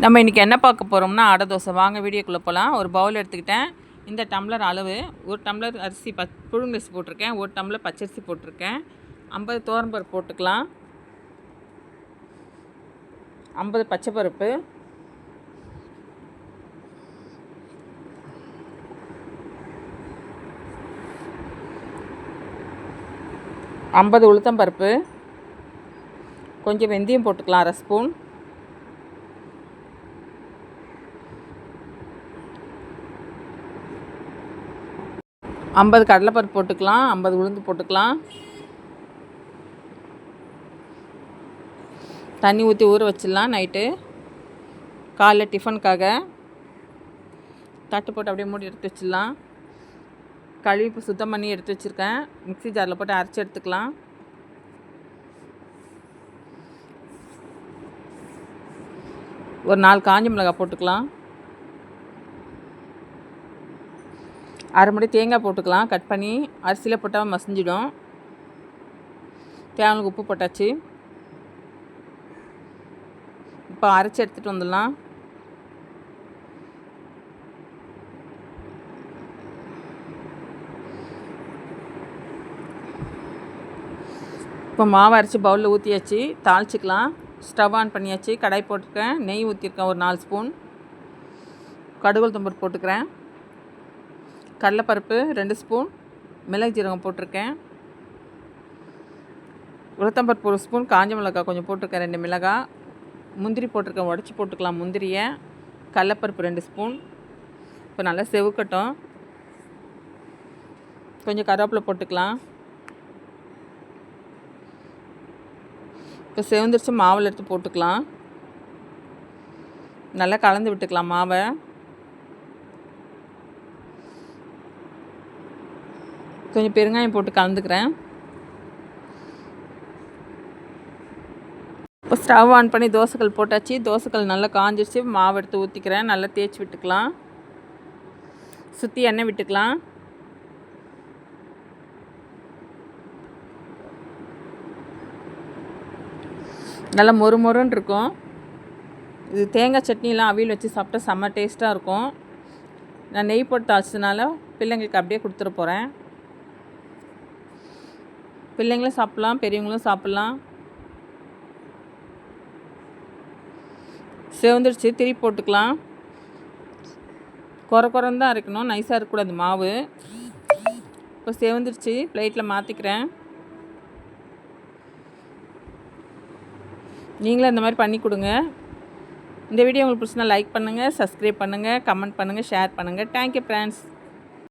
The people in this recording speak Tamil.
நம்ம இன்றைக்கி என்ன பார்க்க போகிறோம்னா அடை தோசை. வாங்க வீடியோக்குள்ளே போகலாம் ஒரு பவுல் எடுத்துக்கிட்டேன். இந்த டம்ளர் அளவு. ஒரு டம்ளர் அரிசி ப புழுங்கரிசி போட்டிருக்கேன். ஒரு டம்ளர் பச்சரிசி போட்டிருக்கேன். ஐம்பது தோரம்பருப்பு போட்டுக்கலாம். ஐம்பது பச்சை பருப்பு ஐம்பது உளுத்தம்பருப்பு. கொஞ்சம் வெந்தயம் போட்டுக்கலாம் அரை ஸ்பூன் ஐம்பது கடலைப்பருப்பு போட்டுக்கலாம் ஐம்பது உளுந்து போட்டுக்கலாம். தண்ணி ஊற்றி ஊற வச்சிடலாம் நைட்டு. காலைல டிஃபனுக்காக தட்டு போட்டு அப்படியே மூடி எடுத்து வச்சிடலாம். கழுவி இப்போ சுத்தம் பண்ணி எடுத்து வச்சுருக்கேன். மிக்ஸி ஜாரில் போட்டு அரைச்சி எடுத்துக்கலாம். ஒரு நாலு காஞ்ச மிளகாய் போட்டுக்கலாம். அரை மணி தேங்காய் போட்டுக்கலாம். கட் பண்ணி அரிசியில் போட்டால் மசிஞ்சிடும். தேவையான உப்பு போட்டாச்சு. இப்போ அரைச்சி எடுத்துகிட்டு வந்துடலாம். இப்போ மாவு அரைச்சி பவுலில் ஊற்றியாச்சு தாளிச்சிக்கலாம். ஸ்டவ் ஆன் பண்ணியாச்சு. கடாய் போட்டிருக்கேன். நெய் ஊற்றிருக்கேன் ஒரு நாலு ஸ்பூன் கடுகுள் தும்பர் போட்டுக்கிறேன். கடலைப்பருப்பு ரெண்டு ஸ்பூன் மிளகு ஜீரகம் போட்டிருக்கேன். உளுத்தம்பருப்பு ஒரு ஸ்பூன் காஞ்ச மிளகாய் கொஞ்சம் போட்டிருக்கேன் ரெண்டு மிளகாய் முந்திரி போட்டிருக்கேன் உடச்சி போட்டுக்கலாம் முந்திரியை. கடலப்பருப்பு ரெண்டு ஸ்பூன். இப்போ நல்லா செவுக்கட்டும். கொஞ்சம் கருவேப்பிலை போட்டுக்கலாம். இப்போ செவந்துருச்சு மாவில் எடுத்து போட்டுக்கலாம். நல்லா கலந்து விட்டுக்கலாம் மாவை. கொஞ்சம் பெருங்காயம் போட்டு கலந்துக்கிறேன். இப்போ ஸ்டவ் ஆன் பண்ணி தோசைக்கல் போட்டாச்சு. தோசைக்கல் நல்லா காஞ்சிருச்சு. மாவு எடுத்து ஊற்றிக்கிறேன் நல்லா தேய்ச்சி விட்டுக்கலாம். சுற்றி எண்ணெய் விட்டுக்கலாம். நல்லா மொறு மொறுன்னு இருக்கும். இது தேங்காய் சட்னிலாம் அவியல் வச்சு சாப்பிட்டா செம்ம டேஸ்ட்டாக இருக்கும். நான் நெய் போட்டு தாச்சதுனால பிள்ளைங்களுக்கு அப்படியே கொடுத்துட்டு போகிறேன் பிள்ளைங்களும் சாப்பிட்லாம் பெரியவங்களும் சாப்பிட்லாம். செவந்துருச்சு திரி போட்டுக்கலாம். குறை குறந்தான் தான் அரைக்கணும் நைஸாக இருக்கக்கூடாது மாவு. இப்போ செவந்துருச்சு பிளேட்டில் மாற்றிக்கிறேன் நீங்களும் இந்த மாதிரி பண்ணி கொடுங்க. இந்த வீடியோ உங்களுக்கு பிடிச்சினா லைக் பண்ணுங்கள் சப்ஸ்கிரைப் பண்ணுங்கள் கமெண்ட் பண்ணுங்கள் ஷேர் பண்ணுங்கள் தேங்க்யூ ஃப்ரெண்ட்ஸ்